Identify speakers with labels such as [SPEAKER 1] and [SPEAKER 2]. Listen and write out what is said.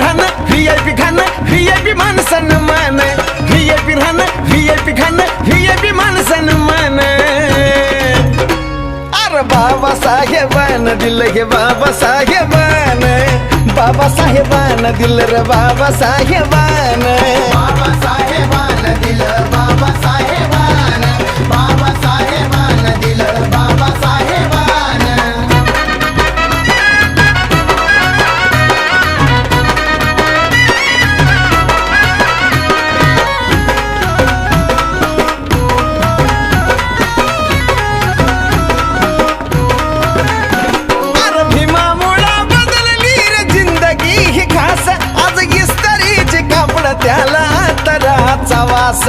[SPEAKER 1] V I P राहणं V I P खाणं V I P मान। सन्मान व्ही आय पी राहणं व्ही आय पी खाणं व्ही आय पी मान। अरे बाबा साहेबान दिल गे बाबा साहेबान। बाबा साहेबान दिल रे बाबा
[SPEAKER 2] ಪ್ರವಾಸ